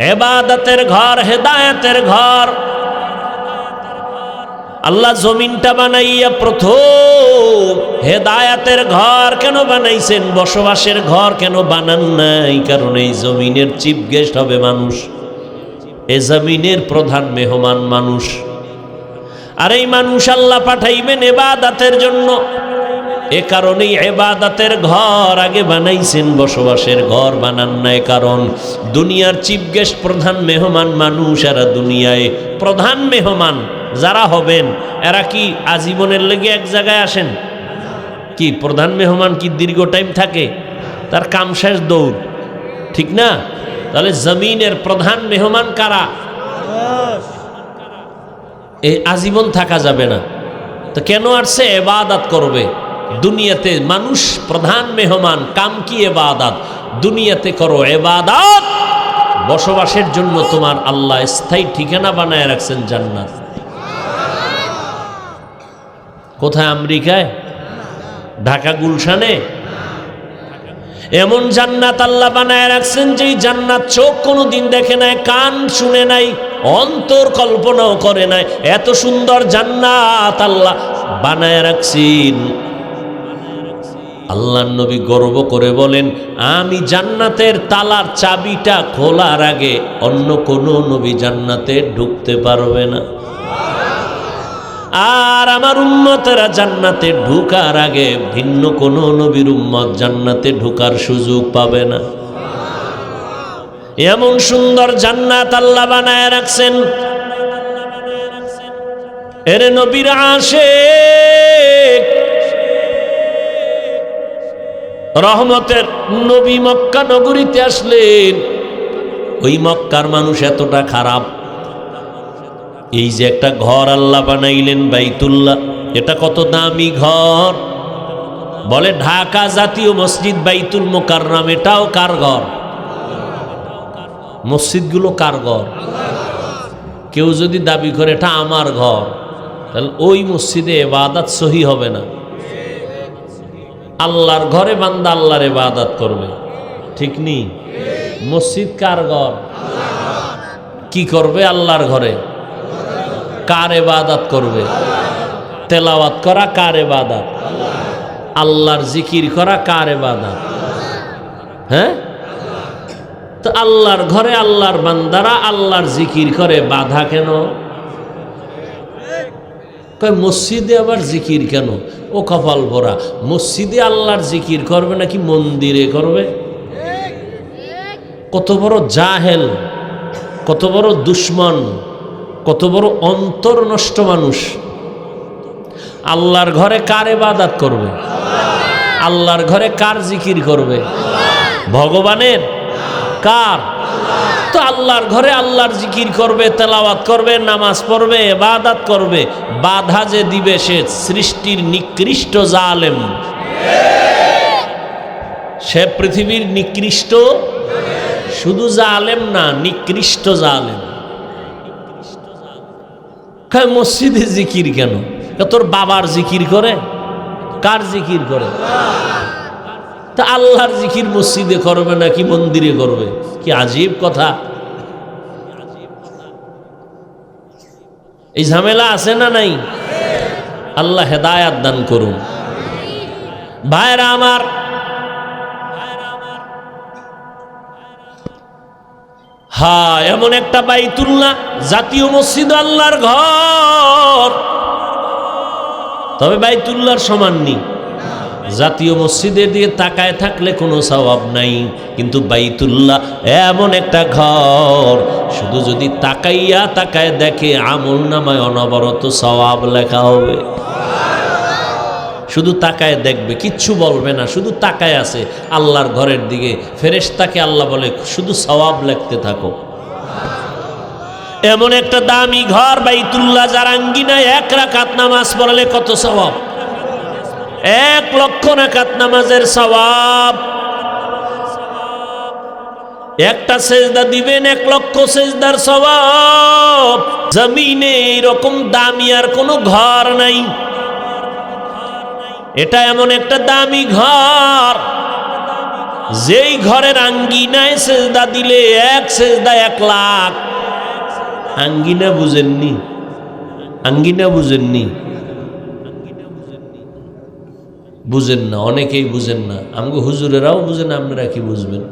এবাদতের ঘর, হেদায়তের ঘর। আল্লাহ জমিনটা বানাইয়া প্রথম হেদায়াতের ঘর কেন বানাইছেন? বসবাসের ঘর কেন বানান নাই? কারণ এই জমিনের চিফ গেস্ট হবে মানুষ। এ জমিনের প্রধান মেহমান মানুষ। আর এই মানুষ আল্লাহ পাঠাইবেন এবাদাতের জন্য। এ কারণেই এবাদাতের ঘর আগে বানাইছেন, বসবাসের ঘর বানান নাই কারণ দুনিয়ার চিফ গেস্ট প্রধান মেহমান মানুষ, এরা দুনিয়ায় প্রধান মেহমান, যারা হবেন, এরা কি আজীবনের লেগে এক জায়গায় আসেন? কি, প্রধান মেহমান কি দীর্ঘ টাইম থাকে? তার কাম শেষ দৌড়, ঠিক না? তাহলে জমিনের প্রধান মেহমান কারা? এই আজীবন থাকা যাবে না। তো কেন আসছে? এবাদাত করবে। দুনিয়াতে মানুষ প্রধান মেহমান, কাম কি এবাদাত? দুনিয়াতে করো এবাদাত। বসবাসের জন্য তোমার আল্লাহ স্থায়ী ঠিকানা বানায় রাখছেন জান্নাত। কোথায়, আমেরিকায়? ঢাকা গুলশানে? এমন জান্নাত আল্লাহ বানায় রাখছেন যেই জান্নাত চোখ কোনো দিন দেখে নাই, কান শুনে নাই, অন্তর কল্পনাও করে নাই। এত সুন্দর জান্নাত আল্লাহ বানায় রাখছেন। আল্লাহ নবী গর্ব করে বলেন, আমি জান্নাতের তালার চাবিটা খোলার আগে অন্য কোনো নবী জান্নাতে ঢুকতে পারবে না। আর আমার উম্মতেরা জান্নাতে ঢুকার আগে ভিন্ন কোনো নবীর উম্মত জান্নাতে ঢুকার সুযোগ পাবে না। এমন সুন্দর জান্নাত আল্লাহ বানায় রাখছেন। এর নবীর আসে রহমতের নবী মক্কা নগরীতে আসলেন। ওই মক্কার মানুষ এতটা খারাপ। এই যে একটা ঘর আল্লাহ বানাইলেন বাইতুল্লাহ, এটা কত দামি ঘর? বলে ঢাকা জাতীয় মসজিদ বাইতুল মোকাররাম, এটাও কার ঘর? মসজিদগুলো কার ঘর? কেউ যদি দাবি করে, এটা আমার ঘর তাহলে ওই মসজিদে এবাদাত সহি হবে না। আল্লাহর ঘরে বান্দা আল্লাহর এবাদাত করবে। ঠিক নি? মসজিদ কার ঘর? কি করবে আল্লাহর ঘরে? কার এবাদাত করবে? তেলাওয়াত করা কার এবাদাত আল্লাহর জিকির করা কার এবাদাত হ্যাঁ? তো আল্লাহর ঘরে আল্লাহর বান্দারা আল্লাহর জিকির করে, বাধা কেন? কয়, মসজিদে আবার জিকির কেন? ও কপাল ভরা। মসজিদে আল্লাহর জিকির করবে নাকি মন্দিরে করবে? কত বড় জাহেল, কত বড় দুশ্মন, কত বড় অন্তর নষ্ট মানুষ। আল্লাহর ঘরে কার এবাদাত করবে? আল্লাহর ঘরে কার জিকির করবে? ভগবানের? কার? তো আল্লাহর ঘরে আল্লাহর জিকির করবে, তেলাওয়াত করবে, নামাজ পড়বে এবাদাত করবে, বাধা যে দিবে সে সৃষ্টির নিকৃষ্ট জালেম। সে পৃথিবীর নিকৃষ্ট শুধু জালেম না, নিকৃষ্ট জালেম। মসজিদে জিকির কেন? তোর বাবার জিকির করে? কার জিকির করে? তা আল্লাহর জিকির মসজিদে করবে নাকি মন্দিরে করবে? কি আজীব কথা? এই ঝামেলা আছে না নাই? আল্লাহ হেদায়াত দান করুন। ভাইরা আমার হা এমন একটা বাইতুল্লাহ, জাতীয় মসজিদ আল্লাহর ঘর। তবে বাইতুল্লাহর সমান নেই। জাতীয় মসজিদের দিয়ে তাকায় থাকলে কোনো সওয়াব নাই। কিন্তু বাইতুল্লাহ এমন একটা ঘর, শুধু যদি তাকাইয়া তাকায় দেখে আমল নামায় অনবরত সওয়াব লেখা হবে। শুধু তাকায় দেখবে, কিচ্ছু বলবে না, শুধু তাকায় আছে, আল্লাহর ঘরের দিকে। ফেরেশতাকে আল্লাহ বলে, শুধু সওয়াব লিখতে থাকো। এমন একটা দামি ঘর, বাইতুল্লাহ যার আঙ্গিনায় এক রাকাত নামাজ পড়ালে কত সওয়াব? এক লক্ষ রাকাত নামাজের সওয়াব। একটা সেজদা দিবেন, এক লক্ষ সেজদার সওয়াব। জমিনে এরকম দামি আর কোনো ঘর নাই। এটা এমন একটা দামি ঘর। যেই ঘরের আঙ্গিনায় সেজদা দিলে এক সেজদা এক লাখ। আঙ্গিনা বুঝেননি। আঙ্গিনা বুঝেননি। বুঝেন না, অনেকেই বুঝেন না। আমগো হুজুরেরাও বুঝেন আপনারা কি বুঝবেন?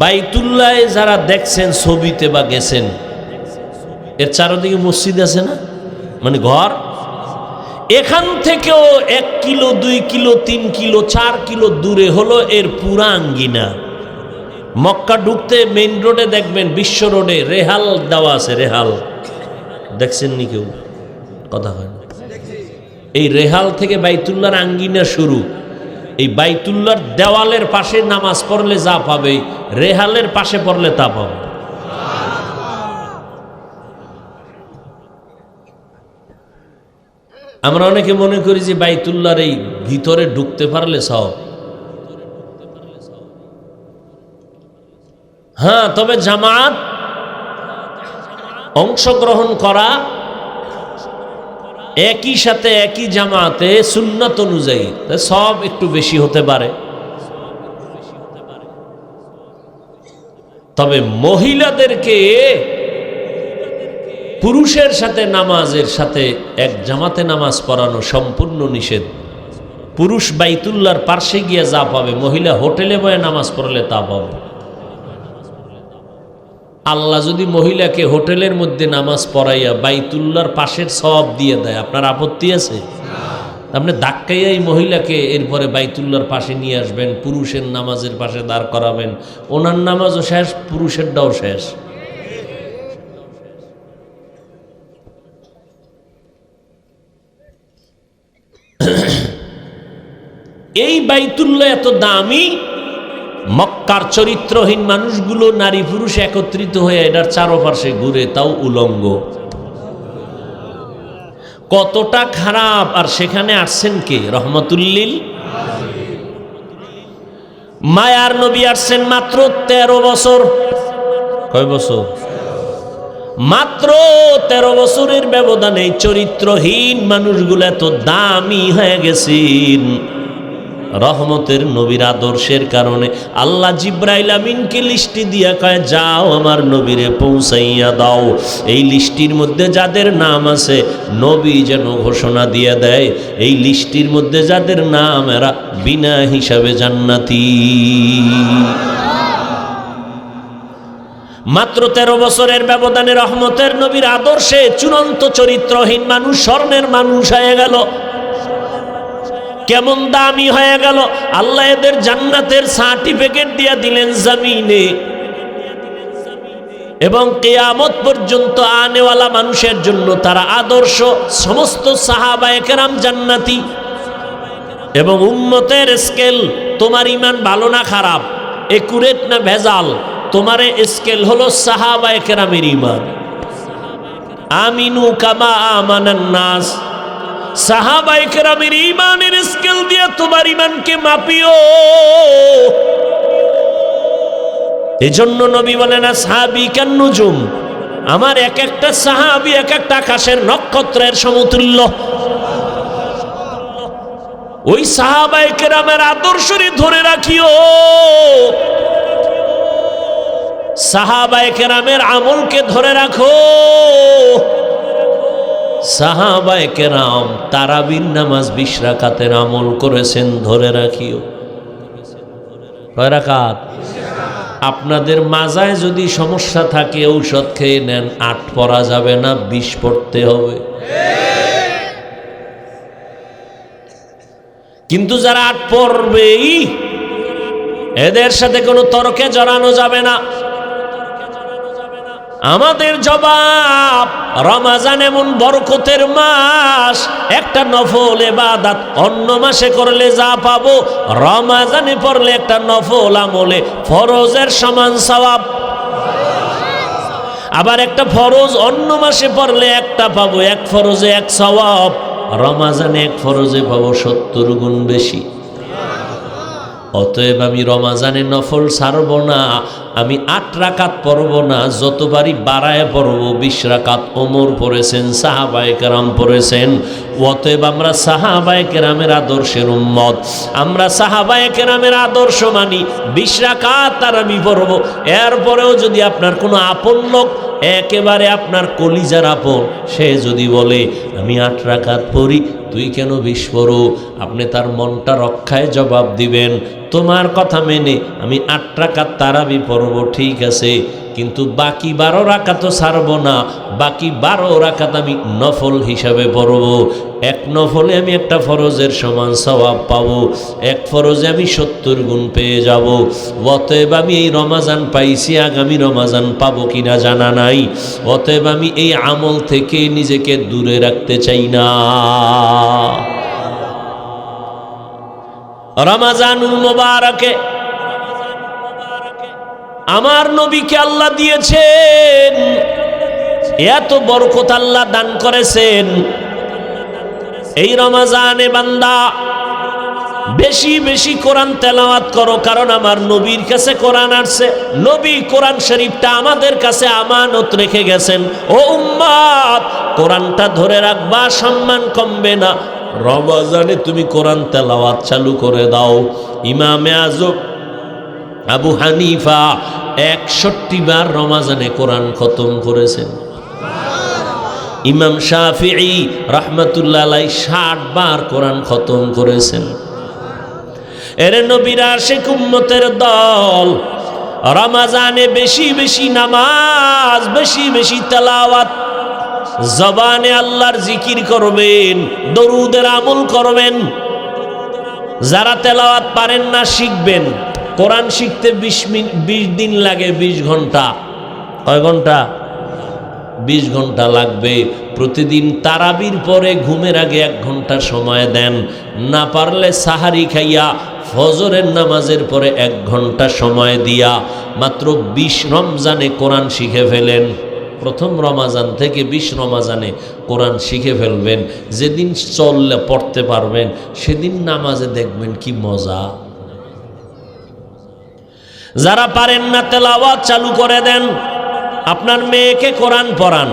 বাইতুল্লায় যারা দেখছেন ছবিতে বা গেছেন, এর চারদিকে মসজিদ আছে না? মানে ঘর? এখান থেকেও এক কিলো, দুই কিলো, তিন কিলো, চার কিলো দূরে হলো এর পুরা আঙ্গিনা। মক্কা ঢুকতে মেইন রোডে দেখবেন, বিশ্ব রোডে রেহাল দেওয়া আছে, রেহাল। দেখছেন নি কেউ? কথা হয় এই রেহাল থেকে বাইতুল্লার আঙ্গিনা শুরু। এই বাইতুল্লার দেওয়ালের পাশে নামাজ পড়লে যা পাবে, রেহালের পাশে পড়লে তা পাবে। আমরা অনেকে মনে করি যে বাইতুল্লার এই ভিতরে ঢুকতে পারলে সব। হ্যাঁ তবে জামাত অংশগ্রহণ করা একই সাথে একই জামাতে সুন্নত অনুযায়ী। সব একটু বেশি হতে পারে। তবে মহিলাদেরকে পুরুষের সাথে নামাজের সাথে এক জামাতে নামাজ পড়ানো সম্পূর্ণ নিষেধ। পুরুষ বাইতুল্লার পার্শ্বে গিয়ে যা পাবে, মহিলা হোটেলে বয়ে নামাজ পড়লে তা পাবে। আল্লাহ যদি মহিলাকে হোটেলের মধ্যে নামাজ পড়াইয়া বাইতুল্লার পাশের সব দিয়ে দেয় আপনার আপত্তি আছে? আপনি ধাক্কাইয়া এই মহিলাকে এরপরে বাইতুল্লার পাশে নিয়ে আসবেন পুরুষের নামাজের পাশে দাঁড় করাবেন ওনার নামাজও শেষ পুরুষেরটাও শেষ। এই বাইতুল্লা এত দামি মক্কার চরিত্রহীন মানুষগুলো নারী পুরুষ একত্রিত হয়ে এটার চারপাশে ঘুরে, তাও উলঙ্গ। কতটা খারাপ, আর সেখানে আসছেন কে? রহমতুল্লিল। মায়ার নবী আসছেন মাত্র তেরো বছর। কয় বছর? মাত্র তেরো বছরের ব্যবধানে চরিত্রহীন মানুষগুলো এত দামি হয়ে গেছেন। রহমতের নবীর আদর্শের কারণে আল্লাহ জিব্রাইল আমিনকে লিস্টি দিয়া কয়, যাও আমার নবীরে পৌঁছাইয়া দাও। এই লিস্টির মধ্যে যাদের নাম আছে, নবী যেন ঘোষণা দিয়ে দেয়, এই লিস্টির মধ্যে যাদের নাম, এরা বিনা হিসাবে জান্নাতি। মাত্র তেরো বছরের ব্যবধানে রহমতের নবীর আদর্শে চূড়ান্ত চরিত্রহীন মানুষ, স্বর্ণের মানুষ হয়ে গেল। কেমন দামি হয়ে গেল। আল্লাহ এদের জান্নাতের সার্টিফিকেট দিয়া দিলেন জামিনে। এবং কেয়ামত পর্যন্ত আনেওয়ালা মানুষের জন্য তারা আদর্শ সমস্ত সাহাবা একরাম জান্নাতি। এবং উম্মতের স্কেল তোমার ইমান ভালো না খারাপ একুরেট না ভেজাল, তোমার স্কেল হলো সাহাবা একরামের ইমান। আমিনু কামা আমানান নাস। সাহাবাই কেরামের ইমানের স্কেল দিয়ে তোমার ইমানকে মাপিও। এজন্য নবী বলে না সাহাবি কেন নুজুম। আমার এক একটা সাহাবি, এক একটা আকাশের নক্ষত্রের সমতুল্য। ওই সাহাবাই কেরামের আদর্শরে ধরে রাখিও। সাহাবাই কেরামের আমলকে ধরে রাখো। সাহাবায় কেরাম তারাবিন নামাজ বিশ রাকাতের আমল করেছেন, ধরে রাখিও। কয় আপনাদের মাজায় যদি সমস্যা থাকে, ঔষধ খেয়ে নেন, আট পরা যাবে না বিষ পড়তে হবে। কিন্তু যারা আট পড়বেই, এদের সাথে কোনো তর্কে জড়ানো যাবে না। আমাদের জবাব, রমাজান এমন বরকতের মাস, একটা নফল এবাদাত অন্য মাসে করলে যা পাবো, রমাজানে পড়লে একটা নফল আমলে, ফরজের সমান সওয়াব। আবার একটা ফরজ অন্য মাসে পড়লে একটা পাবো, এক ফরজে এক সওয়াব, রমাজানে এক ফরজে পাবো সত্তর গুণ বেশি। অতএব আমি রমাজানে নফল ছাড়ব না আমি আট রাকাত পড়ব না, যতবারই বাড়ায় পড়ব, বিশ রাকাত ওমর পড়েছেন, সাহাবায় কেরাম পড়েছেন। অতএব আমরা সাহাবায় কেরামের আদর্শের উম্মত। আমরা সাহাবায় কেরামের আদর্শ মানি, বিশ রাকাত তার আমি পড়ব। এরপরেও যদি আপনার কোনো আপন লোক, একেবারে আপনার কলিজার আপন, সে যদি বলে, আমি আট রাকাত পড়ি তুই কেন বিস্ফোরো? আপনি তার মনটা রক্ষায় জবাব দিবেন। তোমার কথা মেনে আমি আট রাকাত তারাবি পড়ব, ঠিক আছে। কিন্তু বাকি বারো রাকাত তো ছাড়বো না, বাকি বারো রাকাত আমি নফল হিসাবে পড়ব। এক নফলে আমি একটা ফরজের সমান স্বভাব পাবো, এক ফরজে আমি সত্তর গুণ পেয়ে যাব। অতএব আমি এই রমাজান পাইছি, আগামী রমাজান পাবো কিনা জানা নাই। অতএব আমি এই আমল থেকে নিজেকে দূরে রাখতে চাই না। রমাজানুল মোবারকে আমার নবীকে আল্লাহ দিয়েছেন। এত বরকত আল্লাহ দান করেছেন। এই রমাজানে বান্দা, বেশি বেশি কোরআন তেলাওয়াত করো, কারণ আমার নবীর কাছে কোরআন আসছে। নবী কোরআন শরীফটা আমাদের কাছে আমানত রেখে গেছেন। ও উম্মাদ, কোরআনটা ধরে রাখবা, সম্মান কমবে না। রমাজানে তুমি কোরআন তেলাওয়াত চালু করে দাও। ইমামে আজব আবু হানিফা একষট্টি বার রমাজানে কোরআন খতম করেছেন। ইমাম শাফিঈ রহমতুল্লাহ ষাট বার কোরআন খতম করেছেন। এর নবীরা শেখ উম্মতের দল রমাজানে বেশি বেশি নামাজ, বেশি বেশি তেলাওয়াত, জবানে আল্লাহর জিকির করবেন, দরুদের আমল করবেন, যারা তেলাওয়াত পারেন না শিখবেন। কোরআন শিখতে বিশ মিনিট বিশ দিন লাগে, বিশ ঘণ্টা। কয় ঘণ্টা? বিশ ঘণ্টা লাগবে। প্রতিদিন তারাবির পরে ঘুমের আগে এক ঘণ্টা সময় দেন। না পারলে সাহারি খাইয়া, ফজরের নামাজের পরে এক ঘণ্টা সময় দিয়া মাত্র বিশ রমজানে কোরআন শিখে ফেলেন। প্রথম রমাজান থেকে বিশ রমাজানে কোরআন শিখে ফেলবেন। যেদিন চললে, পড়তে পারবেন, সেদিন নামাজে দেখবেন কি মজা। যারা পারেন না তেলাওয়াত চালু করে দেন, আপনার মেয়েকে কোরআন পড়ান।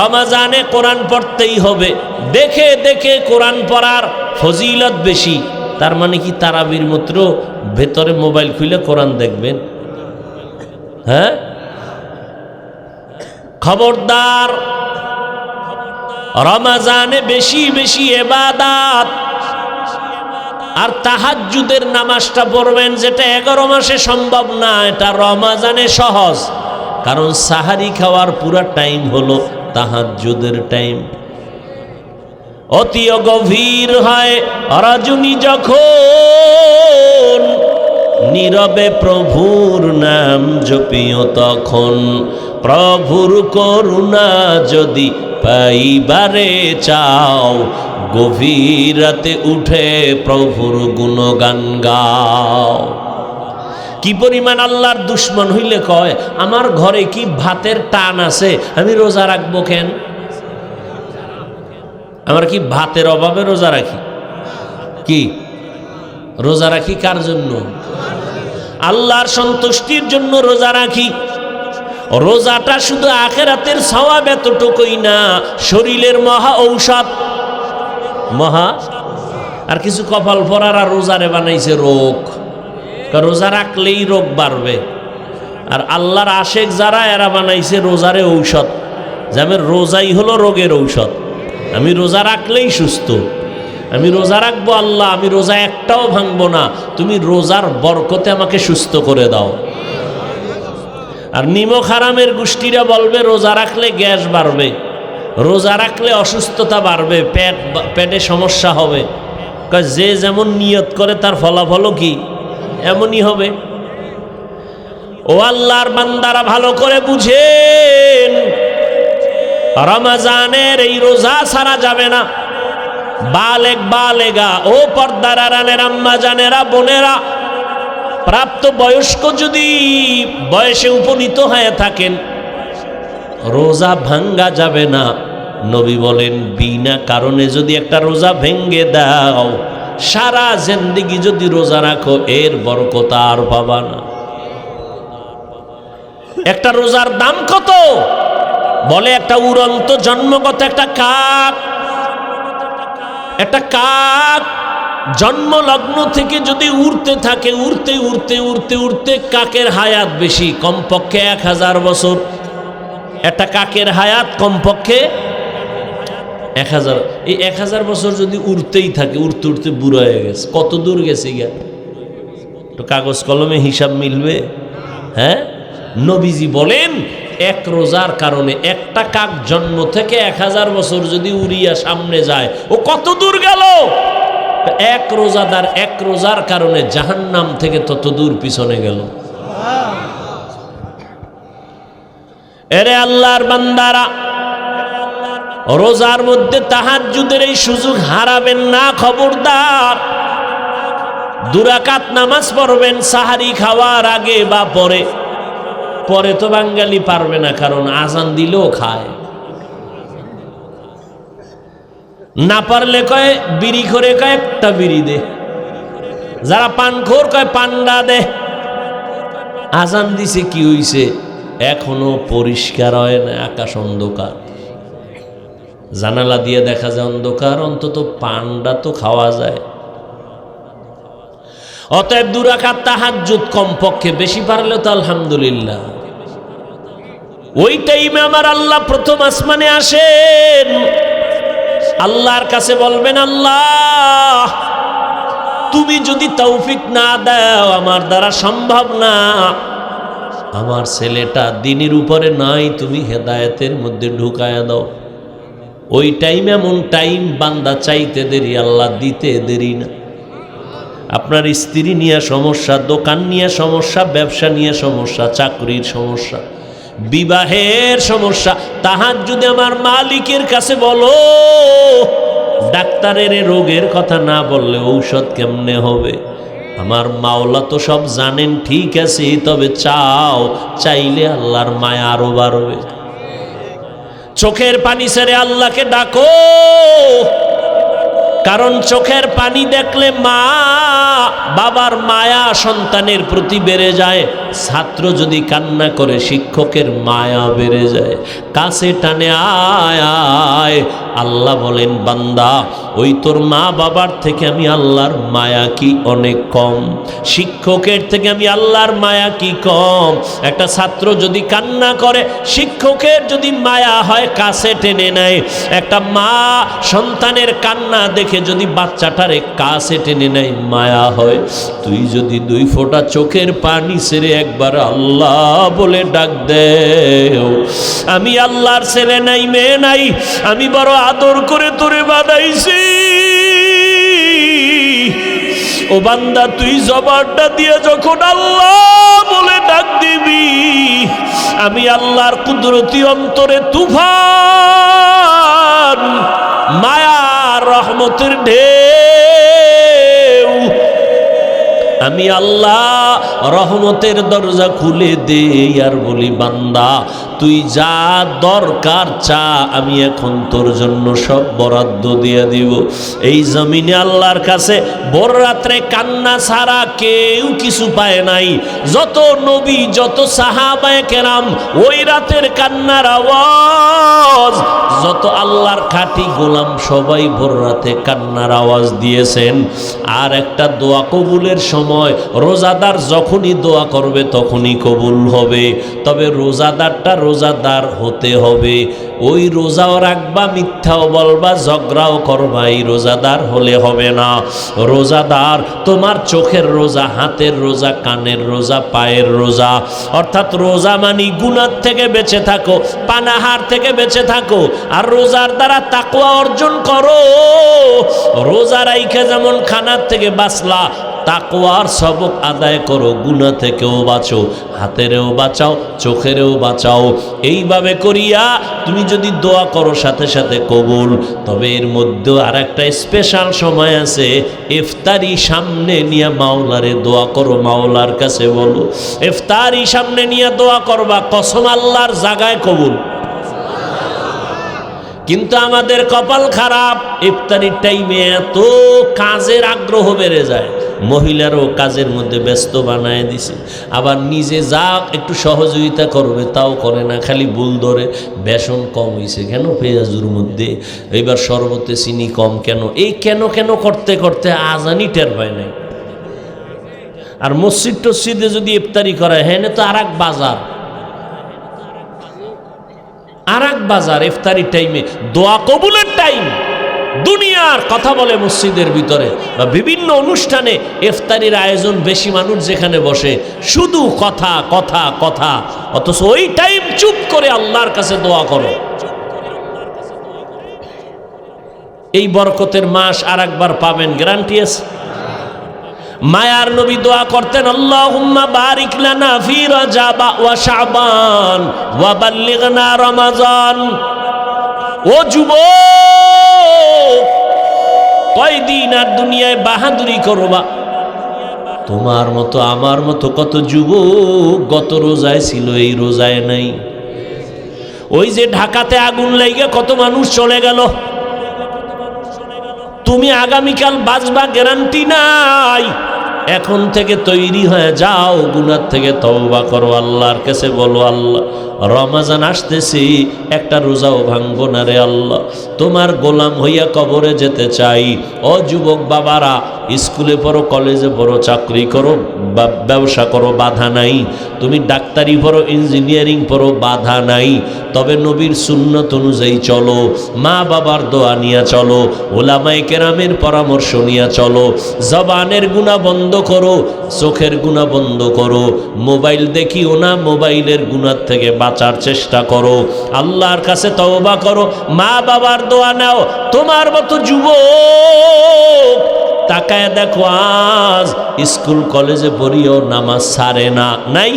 রমাজানে কোরআন পড়তেই হবে। দেখে দেখে কোরআন পড়ার ফজিলত বেশি। তার মানে কি তারাবির মূত্র ভেতরে মোবাইল খুলে কোরআন দেখবেন? হ্যাঁ? খবরদার, রমাজানে বেশি বেশি এবাদাত। আর তাহাজ্জুদের নামাজটা পড়বেন যেটা এগারো মাসে সম্ভব না, এটা রমাজানে সহজ। কারণ সাহারি খাওয়ার পুরা টাইম হলো তাহাজ্জুদের টাইম। অতি গভীর হয় রজনী যখন, নীরবে প্রভুর নাম জপিও তখন। প্রভুর করুণা যদি পাইবারে চাও গভীর রাতে উঠে প্রভুর গুণগান গাও। কি পরিমাণ আল্লাহর দুশ্মন হইলে কয়, আমার ঘরে কি ভাতের টান আছে? আমি রোজা রাখব কেন? আমার কি ভাতের অভাবে রোজা রাখি? কি? রোজা রাখি কার জন্য? আল্লাহর সন্তুষ্টির জন্য রোজা রাখি। রোজাটা শুধু আখেরাতের সওয়াব এতটুকুই না, শরীরের মহা ঔষধ। মহা। আর কিছু কপাল পরার আর রোজারে বানাইছে রোগ। রোজা রাখলেই রোগ বাড়বে। আর আল্লাহর আশেক যারা, এরা বানাইছে রোজারে ঔষধ। যেমন রোজাই হলো রোগের ঔষধ। আমি রোজা রাখলেই সুস্থ। আমি রোজা রাখব আল্লাহ, আমি রোজা একটাও ভাঙবো না। তুমি রোজার বরকতে আমাকে সুস্থ করে দাও। আর নিমক হারামের গোষ্ঠীরা বলবে, রোজা রাখলে গ্যাস বাড়বে। রোজা রাখলে অসুস্থতা বাড়বে, পেট পেটে সমস্যা হবে। যে যেমন নিয়ত করে, তার ফলাফলও কি? এমনই হবে। ও আল্লাহর বান্দারা ভালো করে বুঝেন, রমাজানের এই রোজা ছাড়া যাবে না। বালেক বালেগা, ও পর্দার আরানের আম্মা বোনেরা, প্রাপ্ত বয়স্ক যদি বয়সে উপনীত হয়ে থাকেন রোজা ভাঙ্গা যাবে না। নবী বলেন, বিনা কারণে যদি একটা রোজা ভেঙ্গে দাও, সারা জিন্দিগি যদি রোজা রাখো, এর বরকত আর পাবা না। একটা রোজার দাম কত? বলে একটা উড়ন্ত জন্মগত একটা কাক। একটা কাক জন্ম লগ্ন থেকে যদি উড়তে থাকে, উড়তে উড়তে উড়তে উড়তে কাকের হায়াত বেশি, কমপক্ষে এক হাজার বছর। একটা কাকের হায়াত কমপক্ষে এক হাজার। এই এক হাজার বছর যদি উড়তেই থাকে, উড়তে উড়তে বুড়ো হয়ে গেছে। কত দূর গেছে গিয়া? তো কাগজ কলমে হিসাব মিলবে? হ্যাঁ? নবীজি বলেন, এক রোজার কারণে একটা কাক জন্ম থেকে এক হাজার বছর যদি উড়িয়া সামনে যায়, ও কত দূর গেল? এক রোজাদার এক রোজার কারণে জাহান্নাম থেকে তত দূর পিছনে গেল। এরে আল্লাহর বান্দারা, রোজার মধ্যে তাহাজ্জুদের এই সুযোগ হারাবেন না, খবরদার। দুরাকাত নামাজ পড়বেন, সাহারি খাওয়ার আগে বা পরে। পরে তো বাঙালি পারবে না, কারণ আজান দিলেও খায়। না পারলে কয়, বিড়ি করে কয়, একটা বিড়ি দে। যারা পানখোর কয়, পান্ডা দে। আজান দিছে কি হইছে? এখনও পরিষ্কার হয় না, আকাশ অন্ধকার। জানালা দিয়ে দেখা যায় অন্ধকার, অন্তত পান্ডা তো খাওয়া যায়। অতএব দুরাকাত তাহাজ্জুদ কমপক্ষে বেশি পারলে তো আলহামদুলিল্লাহ। ওই টাইমে আমার আল্লাহ প্রথম আসমানে আসেন। আল্লাহর কাছে বলবেন, আল্লাহ, তুমি যদি তৌফিক না দাও, আমার দ্বারা সম্ভব না। আমার ছেলেটা দিনের উপরে নাই, তুমি হেদায়েতের মধ্যে ঢুকায়া দাও। ওই টাইম এমন টাইম বান্দা চাইতে দেরি, আল্লাহ দিতে দেরি না। আপনার স্ত্রী নিয়ে সমস্যা, দোকান নিয়ে সমস্যা, ব্যবসা নিয়ে সমস্যা, চাকরির সমস্যা, বিবাহের সমস্যা, তাহার যদি আমার মালিকের কাছে বলো, ডাক্তারের রোগের কথা না বললে ঔষধ কেমনে হবে? আমার মাওলা তো সব জানেন, ঠিক আছে, তবে চাও, চাইলে আল্লাহর মায়া আরও বাড়বে। চোখের পানি সেরে আল্লাহকে ডাকো, কারণ চোখের পানি দেখলে মা বাবার মায়া সন্তানের প্রতি বেড়ে যায়, ছাত্র যদি কান্না করে, শিক্ষকের মায়া বেড়ে যায়। কাছে টানে আয় আয়। আল্লাহ বলেন, বান্দা, ওই তোর মা বাবার থেকে আমি আল্লাহর মায়া কি অনেক কম? শিক্ষকের থেকে আমি আল্লাহর মায়া কি কম? একটা ছাত্র যদি কান্না করে, শিক্ষকের যদি মায়া হয়, কাছে টেনে নেয়। একটা মা সন্তানের কান্না দেখে যদি বাচ্চাটারে কাছে টেনে নেয়, মায়া হয়, তুই যদি দুই ফোঁটা চোখের পানি সেরে একবার আল্লাহ বলে ডাক দে আমি আল্লাহর ছেলে নাই, মেয়ে নাই, আমি বড় আদর করে তোরে বানাইছি ও বান্দা, তুই জবানটা দিয়ে যখন আল্লাহ বলে ডাক দিবি, আমি আল্লাহর কুদরতি অন্তরে তুফান মায়া রহমতের ঢেউ আমি আল্লাহ রহমতের দরজা খুলে দে আর বলি বান্দা তুই যা দরকার চা, আমি এখন তোর জন্য সব বরাদ্দ দিয়ে দিব। এই জমিনে আল্লাহর কাছে বড় রাত্রে কান্না ছাড়া কেউ কিছু পায় নাই। যত নবী, যত সাহাবায় কেরাম, ওই রাতের কান্নার আওয়াজ, যত আল্লাহর খাঁটি গোলাম, সবাই ভোর রাতে কান্নার আওয়াজ দিয়েছেন। আর একটা দোয়া কবুলের সময়, রোজাদার যখনই দোয়া করবে তখনই কবুল হবে। তবে রোজাদারটা রোজাদার হতে হবে। ওই রোজাও রাখবা, মিথ্যাও বলবা, ঝগড়াও করবা, এই রোজাদার হলে হবে না। রোজাদার তোমার চোখের রোজা, হাতের রোজা, কানের রোজা, পায়ের রোজা। অর্থাৎ রোজা মানি গুনার থেকে বেঁচে থাকো, পানাহার থেকে বেঁচে থাকো। আর রোজার দ্বারা তাকুয়া অর্জন করো। রোজা রাইখে যেমন খানার থেকে বাঁচলা তাকওয়ার সবক আদায় করো গুণা থেকেও বাঁচো, হাতেরেও বাঁচাও, চোখেরেও বাঁচাও। এইভাবে করিয়া তুমি যদি দোয়া করো সাথে সাথে কবুল, তবে এর মধ্যেও আর একটা স্পেশাল সময় আছে। ইফতারি সামনে নিয়ে মাওলারে দোয়া করো, মাওলার কাছে বলো, ইফতারি সামনে নিয়ে দোয়া করবা, কসম আল্লাহর জাগায় কবুল। কিন্তু আমাদের কপাল খারাপ, ইফতারির টাইমে এত কাজের আগ্রহ বেড়ে যায়। মহিলারও কাজের মধ্যে ব্যস্ত বানায় দিছে। আবার নিজে যা একটু সহযোগিতা করবে, তাও করে না, খালি ভুল ধরে বেসন কম হয়েছে কেন পেঁয়াজুর মধ্যে? এবার শরবতে চিনি কম কেন? এই কেন কেন করতে করতে আজানি টের পায় নাই। আর মসজিদ টসজিদে যদি ইফতারি করে হ্যাঁ তো আর বাজার। আর বাজার ইফতারির টাইমে, দোয়া কবুলের টাইম। দুনিয়ার কথা বলে মসজিদের ভিতরে বা বিভিন্ন অনুষ্ঠানে ইফতারির আয়োজন বেশি মানুষ যেখানে বসে। শুধু কথা কথা কথা। অথচ ওই টাইম চুপ করে আল্লাহর কাছে দোয়া করো। এই বরকতের মাস আর একবার পাবেন গ্যারান্টি আছে? মায়ার নবী দোয়া করতেন, আল্লাহুম্মা বারিক লানা ফি রাজাব ওয়া শাবান ওয়া বাল্লিগনা রমাজান। ও যুবক, কয়দিন আর দুনিয়ায় বাহাদুরি করবা? তোমার মতো, আমার মতো কত যুবক গত রোজায় ছিল, এই রোজায় নাই। ওই যে ঢাকাতে আগুন লেগে কত মানুষ চলে গেল। তুমি আগামীকাল বাঁচবা গ্যারান্টি নাই। এখন থেকে তৈরি হয়ে যাও গুনার থেকে তওবা করো, আল্লাহর কাছে বলো, আল্লাহ, রমাজান আসতেছি, একটা রোজাও ভাঙব না রে আল্লাহ। তোমার গোলাম হইয়া কবরে যেতে চাই। ও যুবক বাবারা স্কুলে পড়ো, কলেজে পড়ো, চাকরি করো ব্যবসা করো, বাধা নাই। তুমি ডাক্তারি পড়ো, ইঞ্জিনিয়ারিং পড়ো, বাধা নাই। তবে নবীর সুন্নত অনুযায়ী চলো, মা বাবার দোয়া নিয়ে চলো ওলামাই কেরামের পরামর্শ নিয়ে চলো, জবানের গুণা বন্ধ করো, চোখের গুণা বন্ধ করো, মোবাইল দেখিও না, মোবাইলের গুণার থেকে বাঁচার চেষ্টা করো। আল্লাহর কাছে তওবা করো, মা বাবার দোয়া নাও, তোমার মতো যুবক তাকায় দেখো আজ স্কুল কলেজে পড়িও নামাজ সারে না নাই?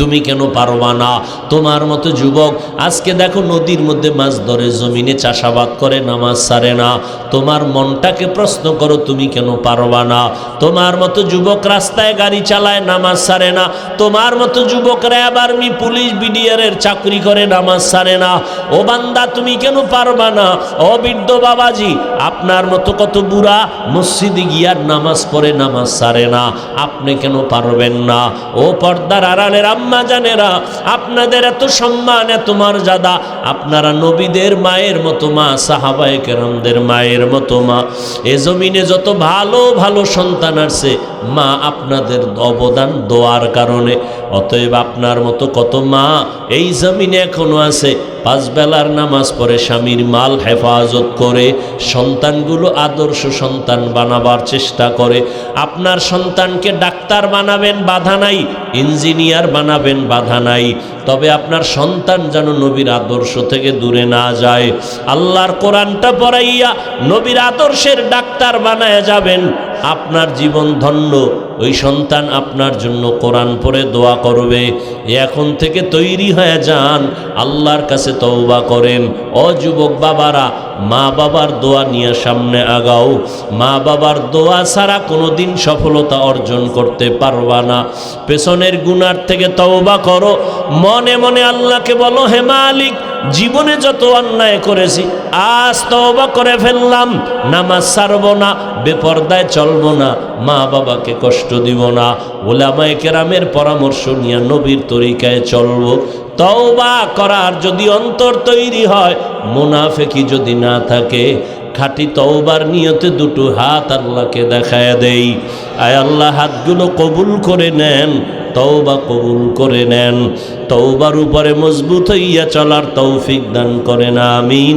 তুমি কেন পারবা না? তোমার মতো যুবক, আজকে দেখো নদীর মধ্যে মাছ ধরে, জমিনে চাষাবাদ করে, নামাজ সারে না। তোমার মনটাকে প্রশ্ন করো, তুমি কেন পারবা না? তোমার মতো যুবক রাস্তায় গাড়ি চালায়, নামাজ সারে না। তোমার মতো যুবক র্যাব আর্মি, পুলিশ, বিডিআরের চাকরি করে, নামাজ সারে না। ও বান্দা, তুমি কেন পারবা না? ও বৃদ্ধ বাবাজি, আপনার মতো কত বুড়া মসজিদে গিয়ার নামাজ পড়ে, নামাজ সারে না। আপনি কেন পারবেন না? ও পর্দার আড়ালের আম্মা জানেরা আপনাদের এত সম্মান, এত মর্যাদা, আপনারা নবীদের মায়ের মতো মা, সাহাবায়ে কেরামদের মায়ের মতো মা। এ জমিনে যত ভালো ভালো সন্তান আসছে মা আপনাদের অবদান দোয়ার কারণে। অতএব আপনার মতো কত মা এই জমিনে এখনও আছে পাঁচ বেলার নামাজ পড়ে স্বামীর মাল হেফাজত করে, সন্তানগুলো আদর্শ সন্তান বানাবার চেষ্টা করে। আপনার সন্তানকে ডাক্তার বানাবেন, বাধা নাই। ইঞ্জিনিয়ার বানাবেন, বাধা নাই। তবে আপনার সন্তান যেন নবীর আদর্শ থেকে দূরে না যায়। আল্লাহর কোরআনটা পড়াইয়া নবীর আদর্শের ডাক্তার বানায় যাবেন। আপনার জীবন ধন্য। ওই সন্তান আপনার জন্য কোরআন পড়ে দোয়া করবে। এখন থেকে তৈরি হয়ে যান, আল্লাহর কাছে তওবা করেন। অযুবক বাবারা, মা বাবার দোয়া নিয়ে সামনে আগাও। মা বাবার দোয়া ছাড়া কোনো দিন সফলতা অর্জন করতে পারবা না। পেছনের গুনার থেকে তওবা করো। মনে মনে আল্লাহকে বলো, হে মালিক জীবনে যত অন্যায় করেছি, আজ তওবা করে ফেললাম, নামাজ ছাড়ব না, বেপর্দায় চলবো না মা বাবাকে কষ্ট দিব না, ওলামায়ে কেরামের পরামর্শ নিয়ে নবীর তরিকায় চলবো। তওবা করার যদি অন্তর তৈরি হয়, মুনাফেকি যদি না থাকে, খাঁটি তওবার নিয়তে দুটো হাত আল্লাহকে দেখায় দেই। আয় আল্লাহ, হাতগুলো কবুল করে নেন তওবা কবুল করে নেন। তৌবার উপরে মজবুত হইয়া চলার তৌফিক দান করেন আমিন।